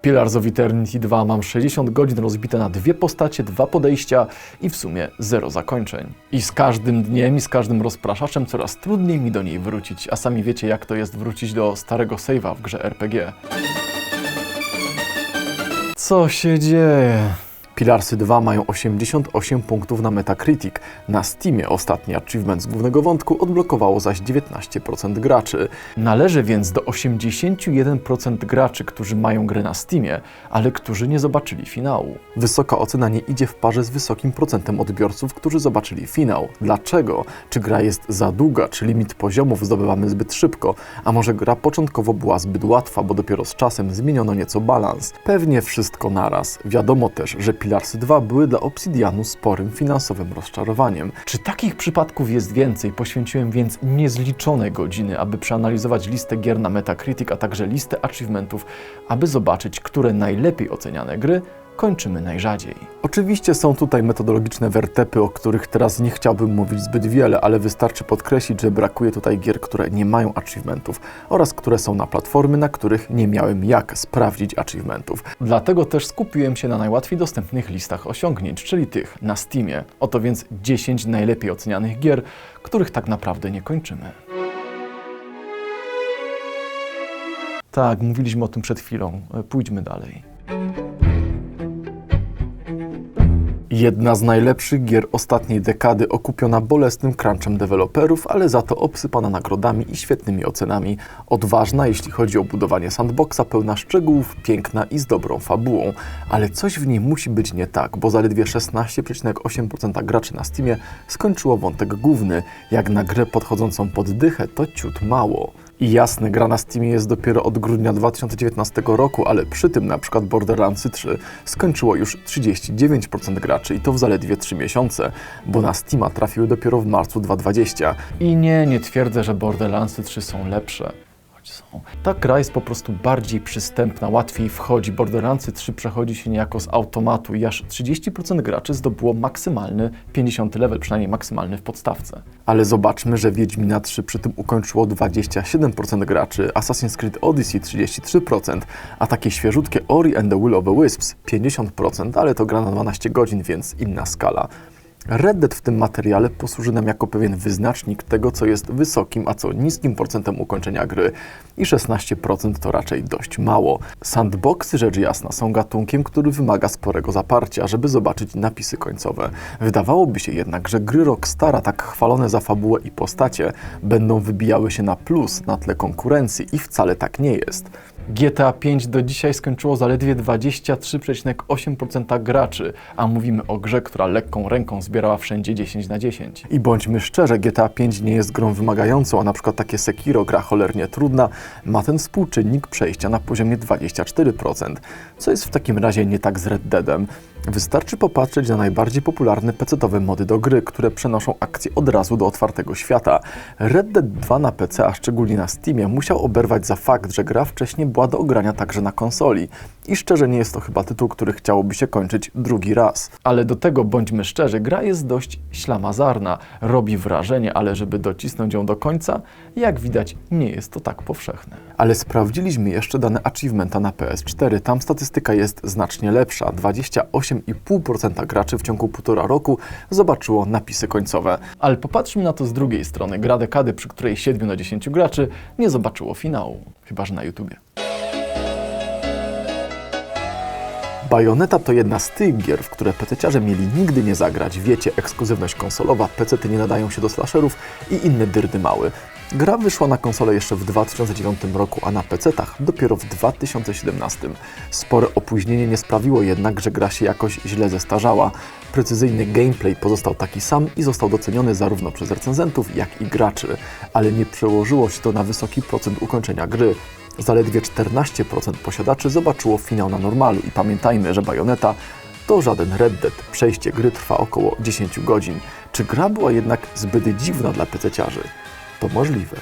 Pillars of Eternity 2 mam 60 godzin rozbite na dwie postacie, dwa podejścia i w sumie zero zakończeń. I z każdym dniem i z każdym rozpraszaczem coraz trudniej mi do niej wrócić, a sami wiecie jak to jest wrócić do starego save'a w grze RPG. Co się dzieje? Pilarsy 2 mają 88 punktów na Metacritic. Na Steamie ostatni achievement z głównego wątku odblokowało zaś 19% graczy. Należy więc do 81% graczy, którzy mają grę na Steamie, ale którzy nie zobaczyli finału. Wysoka ocena nie idzie w parze z wysokim procentem odbiorców, którzy zobaczyli finał. Dlaczego? Czy gra jest za długa, czy limit poziomów zdobywamy zbyt szybko, a może gra początkowo była zbyt łatwa, bo dopiero z czasem zmieniono nieco balans? Pewnie wszystko naraz. Wiadomo też, że 2 były dla Obsidianu sporym finansowym rozczarowaniem. Czy takich przypadków jest więcej? Poświęciłem więc niezliczone godziny, aby przeanalizować listę gier na Metacritic, a także listę achievementów, aby zobaczyć, które najlepiej oceniane gry kończymy najrzadziej. Oczywiście są tutaj metodologiczne wertepy, o których teraz nie chciałbym mówić zbyt wiele, ale wystarczy podkreślić, że brakuje tutaj gier, które nie mają achievementów oraz które są na platformy, na których nie miałem jak sprawdzić achievementów. Dlatego też skupiłem się na najłatwiej dostępnych listach osiągnięć, czyli tych na Steamie. Oto więc 10 najlepiej ocenianych gier, których tak naprawdę nie kończymy. Tak, mówiliśmy o tym przed chwilą. Pójdźmy dalej. Jedna z najlepszych gier ostatniej dekady, okupiona bolesnym crunchem deweloperów, ale za to obsypana nagrodami i świetnymi ocenami. Odważna, jeśli chodzi o budowanie sandboxa, pełna szczegółów, piękna i z dobrą fabułą. Ale coś w niej musi być nie tak, bo zaledwie 16,8% graczy na Steamie skończyło wątek główny. Jak na grę podchodzącą pod dychę, to ciut mało. I jasne, gra na Steamie jest dopiero od grudnia 2019 roku, ale przy tym na przykład Borderlandsy 3 skończyło już 39% graczy i to w zaledwie 3 miesiące, bo na Steama trafiły dopiero w marcu 2020. I nie, nie twierdzę, że Borderlandsy 3 są lepsze. Są. Ta gra jest po prostu bardziej przystępna, łatwiej wchodzi. Borderlandsy 3 przechodzi się niejako z automatu i aż 30% graczy zdobyło maksymalny 50 level, przynajmniej maksymalny w podstawce. Ale zobaczmy, że Wiedźmina 3 przy tym ukończyło 27% graczy, Assassin's Creed Odyssey 33%, a takie świeżutkie Ori and the Will of the Wisps 50%, ale to gra na 12 godzin, więc inna skala. Red Dead w tym materiale posłuży nam jako pewien wyznacznik tego, co jest wysokim, a co niskim procentem ukończenia gry. I 16% to raczej dość mało. Sandboxy, rzecz jasna, są gatunkiem, który wymaga sporego zaparcia, żeby zobaczyć napisy końcowe. Wydawałoby się jednak, że gry Rockstara, tak chwalone za fabułę i postacie, będą wybijały się na plus na tle konkurencji i wcale tak nie jest. GTA 5 do dzisiaj skończyło zaledwie 23,8% graczy, a mówimy o grze, która lekką ręką zbierała wszędzie 10 na 10. I bądźmy szczerzy, GTA 5 nie jest grą wymagającą, a na przykład takie Sekiro, gra cholernie trudna, ma ten współczynnik przejścia na poziomie 24%, co jest w takim razie nie tak z Red Deadem. Wystarczy popatrzeć na najbardziej popularne pecetowe mody do gry, które przenoszą akcję od razu do otwartego świata. Red Dead 2 na PC, a szczególnie na Steamie, musiał oberwać za fakt, że gra wcześniej była do ogrania także na konsoli. I szczerze nie jest to chyba tytuł, który chciałoby się kończyć drugi raz. Ale do tego bądźmy szczerzy, gra jest dość ślamazarna, robi wrażenie, ale żeby docisnąć ją do końca, jak widać, nie jest to tak powszechne. Ale sprawdziliśmy jeszcze dane achievementa na PS4. Tam statystyka jest znacznie lepsza. 28,5% graczy w ciągu półtora roku zobaczyło napisy końcowe. Ale popatrzmy na to z drugiej strony. Gra dekady, przy której 7 na 10 graczy nie zobaczyło finału. Chyba, że na YouTubie. Bajoneta to jedna z tych gier, w które PC-ciarze mieli nigdy nie zagrać. Wiecie, ekskluzywność konsolowa, PC-ty nie nadają się do slasherów i inne dyrdy mały. Gra wyszła na konsolę jeszcze w 2009 roku, a na PC-tach dopiero w 2017. Spore opóźnienie nie sprawiło jednak, że gra się jakoś źle zestarzała. Precyzyjny gameplay pozostał taki sam i został doceniony zarówno przez recenzentów, jak i graczy, ale nie przełożyło się to na wysoki procent ukończenia gry. Zaledwie 14% posiadaczy zobaczyło finał na normalu i pamiętajmy, że Bayonetta to żaden Red Dead. Przejście gry trwa około 10 godzin. Czy gra była jednak zbyt dziwna dla PC-ciarzy? To możliwe.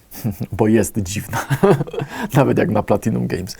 Bo jest dziwna. Nawet jak na Platinum Games.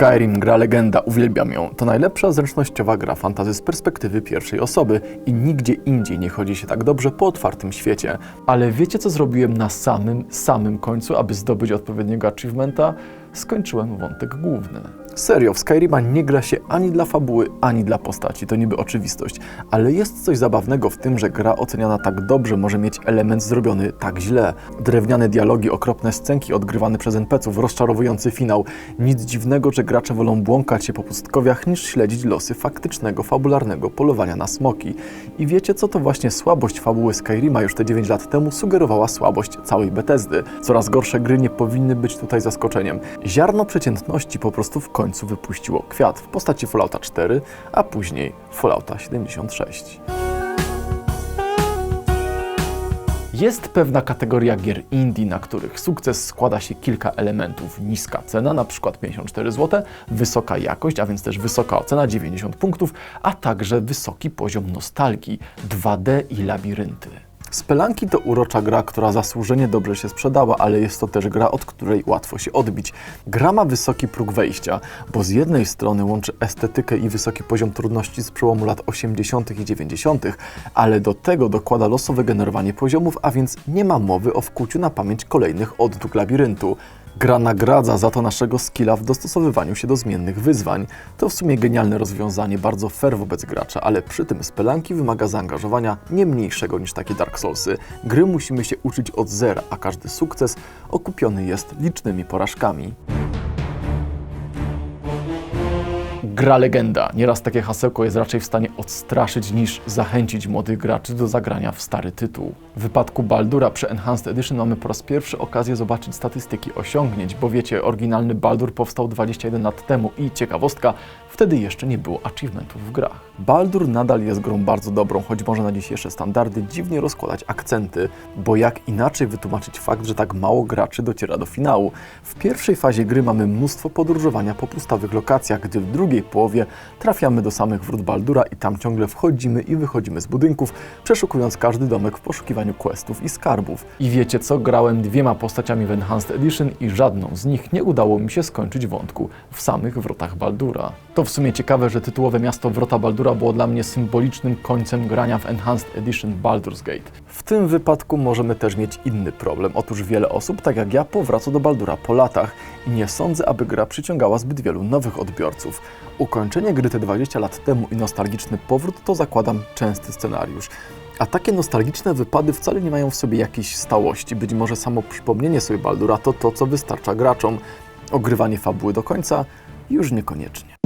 Skyrim, gra legenda, uwielbiam ją. To najlepsza zręcznościowa gra fantazy z perspektywy pierwszej osoby i nigdzie indziej nie chodzi się tak dobrze po otwartym świecie. Ale wiecie co zrobiłem na samym, samym końcu, aby zdobyć odpowiedniego achievementa? Skończyłem wątek główny. Serio, w Skyrima nie gra się ani dla fabuły, ani dla postaci, to niby oczywistość, ale jest coś zabawnego w tym, że gra oceniana tak dobrze może mieć element zrobiony tak źle. Drewniane dialogi, okropne scenki odgrywane przez NPC-ów, rozczarowujący finał. Nic dziwnego, że gracze wolą błąkać się po pustkowiach niż śledzić losy faktycznego, fabularnego polowania na smoki. I wiecie co, to właśnie słabość fabuły Skyrima już te 9 lat temu sugerowała słabość całej Bethesdy. Coraz gorsze gry nie powinny być tutaj zaskoczeniem. Ziarno przeciętności po prostu w końcu wypuściło kwiat w postaci Fallouta 4, a później Fallouta 76. Jest pewna kategoria gier indie, na których sukces składa się kilka elementów. Niska cena, na przykład 54 zł, wysoka jakość, a więc też wysoka ocena 90 punktów, a także wysoki poziom nostalgii, 2D i labirynty. Spelanki to urocza gra, która zasłużenie dobrze się sprzedała, ale jest to też gra, od której łatwo się odbić. Gra ma wysoki próg wejścia, bo z jednej strony łączy estetykę i wysoki poziom trudności z przełomu lat 80. i 90., ale do tego dokłada losowe generowanie poziomów, a więc nie ma mowy o wkuciu na pamięć kolejnych oddruk labiryntu. Gra nagradza za to naszego skilla w dostosowywaniu się do zmiennych wyzwań. To w sumie genialne rozwiązanie, bardzo fair wobec gracza, ale przy tym spelanki wymaga zaangażowania nie mniejszego niż takie Dark Soulsy. Gry musimy się uczyć od zera, a każdy sukces okupiony jest licznymi porażkami. Gra legenda. Nieraz takie hasełko jest raczej w stanie odstraszyć niż zachęcić młodych graczy do zagrania w stary tytuł. W wypadku Baldura przy Enhanced Edition mamy po raz pierwszy okazję zobaczyć statystyki osiągnięć, bo wiecie, oryginalny Baldur powstał 21 lat temu i ciekawostka, wtedy jeszcze nie było achievementów w grach. Baldur nadal jest grą bardzo dobrą, choć może na dzisiejsze standardy dziwnie rozkładać akcenty, bo jak inaczej wytłumaczyć fakt, że tak mało graczy dociera do finału. W pierwszej fazie gry mamy mnóstwo podróżowania po pustawych lokacjach, gdy w drugiej połowie trafiamy do samych wrót Baldura i tam ciągle wchodzimy i wychodzimy z budynków, przeszukując każdy domek w poszukiwaniu questów i skarbów. I wiecie co? Grałem dwiema postaciami w Enhanced Edition i żadną z nich nie udało mi się skończyć wątku w samych wrotach Baldura. To w sumie ciekawe, że tytułowe miasto Wrota Baldura było dla mnie symbolicznym końcem grania w Enhanced Edition Baldur's Gate. W tym wypadku możemy też mieć inny problem. Otóż wiele osób, tak jak ja, powraca do Baldura po latach i nie sądzę, aby gra przyciągała zbyt wielu nowych odbiorców. Ukończenie gry te 20 lat temu i nostalgiczny powrót to zakładam częsty scenariusz. A takie nostalgiczne wypady wcale nie mają w sobie jakiejś stałości. Być może samo przypomnienie sobie Baldura to to, co wystarcza graczom. Ogrywanie fabuły do końca już niekoniecznie.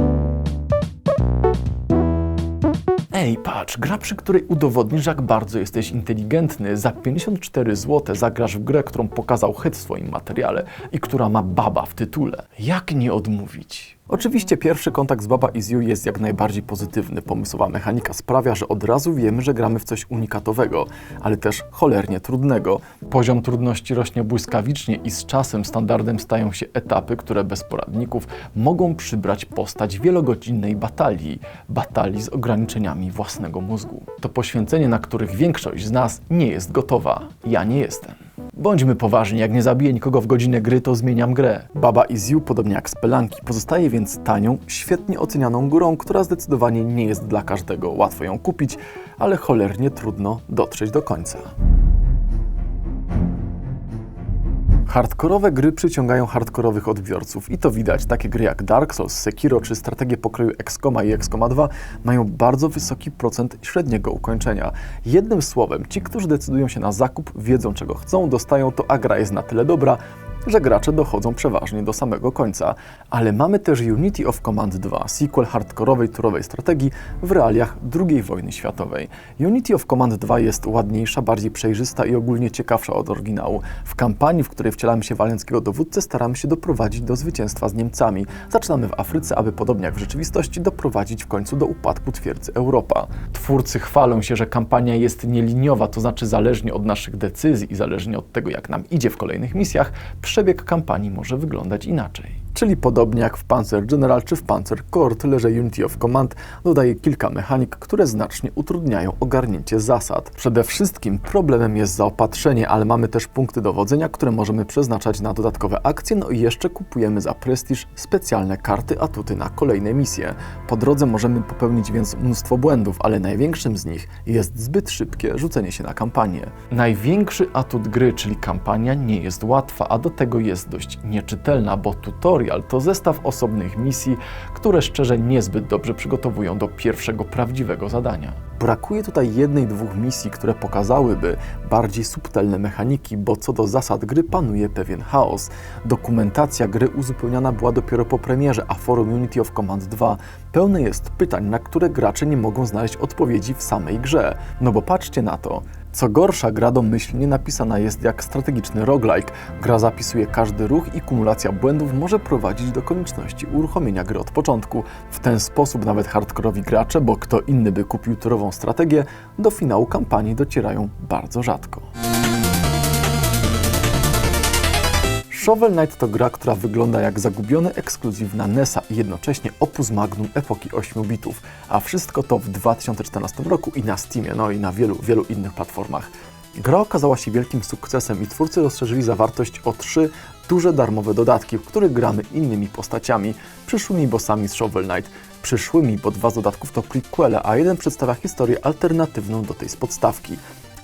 Ej, patrz, gra, przy której udowodnisz, jak bardzo jesteś inteligentny. Za 54 zł zagrasz w grę, którą pokazał Hyt w swoim materiale i która ma baba w tytule. Jak nie odmówić? Oczywiście pierwszy kontakt z Baba Is You jest jak najbardziej pozytywny. Pomysłowa mechanika sprawia, że od razu wiemy, że gramy w coś unikatowego, ale też cholernie trudnego. Poziom trudności rośnie błyskawicznie i z czasem standardem stają się etapy, które bez poradników mogą przybrać postać wielogodzinnej batalii, batalii z ograniczeniami własnego mózgu. To poświęcenie, na których większość z nas nie jest gotowa. Ja nie jestem. Bądźmy poważni, jak nie zabiję nikogo w godzinę gry, to zmieniam grę. Baba Is You, podobnie jak Spelanki, pozostaje więc tanią, świetnie ocenianą grą, która zdecydowanie nie jest dla każdego. Łatwo ją kupić, ale cholernie trudno dotrzeć do końca. Hardkorowe gry przyciągają hardkorowych odbiorców i to widać. Takie gry jak Dark Souls, Sekiro czy strategie pokroju XCOMa i XCOMa 2 mają bardzo wysoki procent średniego ukończenia. Jednym słowem, ci, którzy decydują się na zakup, wiedzą czego chcą, dostają to, a gra jest na tyle dobra, że gracze dochodzą przeważnie do samego końca. Ale mamy też Unity of Command 2, sequel hardkorowej turowej strategii w realiach II wojny światowej. Unity of Command 2 jest ładniejsza, bardziej przejrzysta i ogólnie ciekawsza od oryginału. W kampanii, w której wcielamy się w alianckiego dowódcę, staramy się doprowadzić do zwycięstwa z Niemcami. Zaczynamy w Afryce, aby podobnie jak w rzeczywistości doprowadzić w końcu do upadku twierdzy Europa. Twórcy chwalą się, że kampania jest nieliniowa, to znaczy zależnie od naszych decyzji i zależnie od tego, jak nam idzie w kolejnych misjach, przebieg kampanii może wyglądać inaczej. Czyli podobnie jak w Panzer General czy w Panzer Corps, tyle że Unity of Command dodaje kilka mechanik, które znacznie utrudniają ogarnięcie zasad. Przede wszystkim problemem jest zaopatrzenie, ale mamy też punkty dowodzenia, które możemy przeznaczać na dodatkowe akcje, no i jeszcze kupujemy za prestiż specjalne karty atuty na kolejne misje. Po drodze możemy popełnić więc mnóstwo błędów, ale największym z nich jest zbyt szybkie rzucenie się na kampanię. Największy atut gry, czyli kampania, nie jest łatwa, a do tego jest dość nieczytelna, bo tutorial to zestaw osobnych misji, które szczerze niezbyt dobrze przygotowują do pierwszego prawdziwego zadania. Brakuje tutaj jednej, dwóch misji, które pokazałyby bardziej subtelne mechaniki, bo co do zasad gry panuje pewien chaos. Dokumentacja gry uzupełniana była dopiero po premierze, a forum Unity of Command 2 pełne jest pytań, na które gracze nie mogą znaleźć odpowiedzi w samej grze. No bo patrzcie na to. Co gorsza, gra domyślnie napisana jest jak strategiczny roguelike. Gra zapisuje każdy ruch i kumulacja błędów może prowadzić do konieczności uruchomienia gry od początku. W ten sposób nawet hardkorowi gracze, bo kto inny by kupił turową strategię, do finału kampanii docierają bardzo rzadko. Shovel Knight to gra, która wygląda jak zagubiony ekskluzyw na NES-a i jednocześnie opus magnum epoki 8 bitów, a wszystko to w 2014 roku i na Steamie, no i na wielu, wielu innych platformach. Gra okazała się wielkim sukcesem i twórcy rozszerzyli zawartość o trzy duże darmowe dodatki, w których gramy innymi postaciami, przyszłymi bossami z Shovel Knight. Przyszłymi, bo dwa z dodatków to prequele, a jeden przedstawia historię alternatywną do tej z podstawki.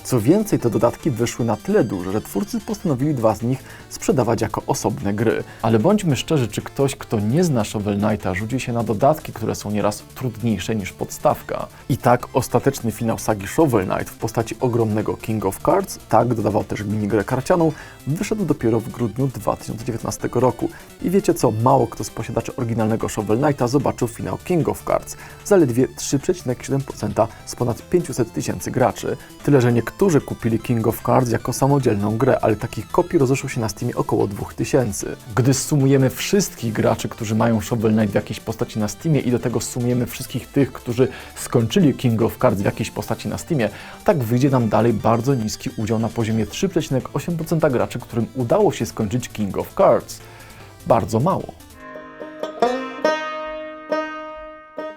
Co więcej, te dodatki wyszły na tyle duże, że twórcy postanowili dwa z nich sprzedawać jako osobne gry. Ale bądźmy szczerzy, czy ktoś, kto nie zna Shovel Knighta, rzuci się na dodatki, które są nieraz trudniejsze niż podstawka. I tak ostateczny finał sagi Shovel Knight w postaci ogromnego King of Cards, tak dodawał też minigrę karcianą, wyszedł dopiero w grudniu 2019 roku. I wiecie co, mało kto z posiadaczy oryginalnego Shovel Knighta zobaczył finał King of Cards. Zaledwie 3,7% z ponad 500 tysięcy graczy. Tyle, że niektórzy kupili King of Cards jako samodzielną grę, ale takich kopii rozeszło się na Steamie około 2000. Gdy sumujemy wszystkich graczy, którzy mają Shovel Knight w jakiejś postaci na Steamie i do tego sumujemy wszystkich tych, którzy skończyli King of Cards w jakiejś postaci na Steamie, tak wyjdzie nam dalej bardzo niski udział na poziomie 3,8% graczy, którym udało się skończyć King of Cards. Bardzo mało.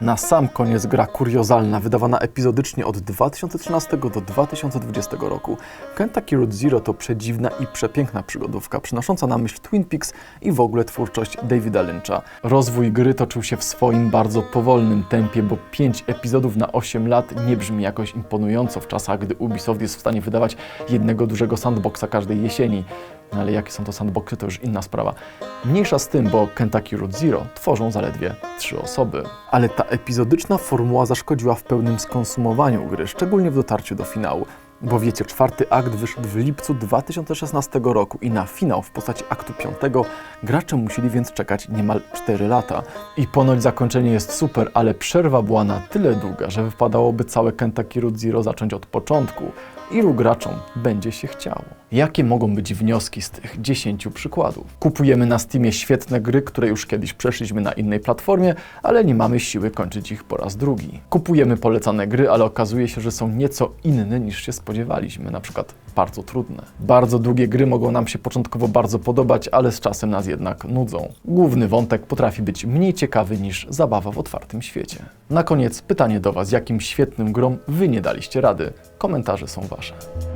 Na sam koniec gra kuriozalna, wydawana epizodycznie od 2013 do 2020 roku. Kentucky Road Zero to przedziwna i przepiękna przygodówka, przynosząca na myśl Twin Peaks i w ogóle twórczość Davida Lyncha. Rozwój gry toczył się w swoim bardzo powolnym tempie, bo 5 epizodów na 8 lat nie brzmi jakoś imponująco w czasach, gdy Ubisoft jest w stanie wydawać jednego dużego sandboxa każdej jesieni. No ale jakie są to sandboxy, to już inna sprawa. Mniejsza z tym, bo Kentucky Road Zero tworzą zaledwie trzy osoby. Ale ta epizodyczna formuła zaszkodziła w pełnym skonsumowaniu gry, szczególnie w dotarciu do finału. Bo wiecie, czwarty akt wyszedł w lipcu 2016 roku i na finał w postaci aktu piątego gracze musieli więc czekać niemal 4 lata. I ponoć zakończenie jest super, ale przerwa była na tyle długa, że wypadałoby całe Kentucky Road Zero zacząć od początku. Ilu graczom będzie się chciało? Jakie mogą być wnioski z tych 10 przykładów? Kupujemy na Steamie świetne gry, które już kiedyś przeszliśmy na innej platformie, ale nie mamy siły kończyć ich po raz drugi. Kupujemy polecane gry, ale okazuje się, że są nieco inne niż się spodziewaliśmy, na przykład bardzo trudne. Bardzo długie gry mogą nam się początkowo bardzo podobać, ale z czasem nas jednak nudzą. Główny wątek potrafi być mniej ciekawy niż zabawa w otwartym świecie. Na koniec pytanie do Was, jakim świetnym grom Wy nie daliście rady? Komentarze są Wasze. 上。